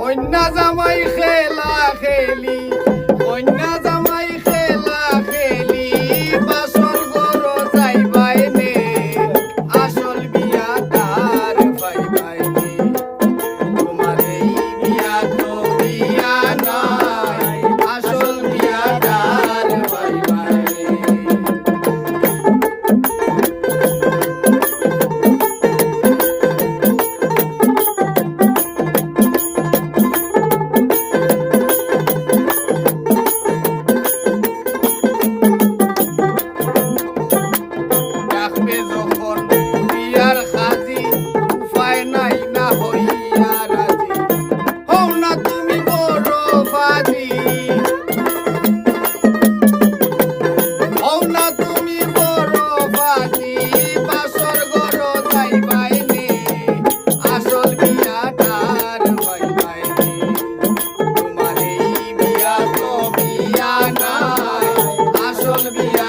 কন্যা জামাই খেলা খেলি। wanna be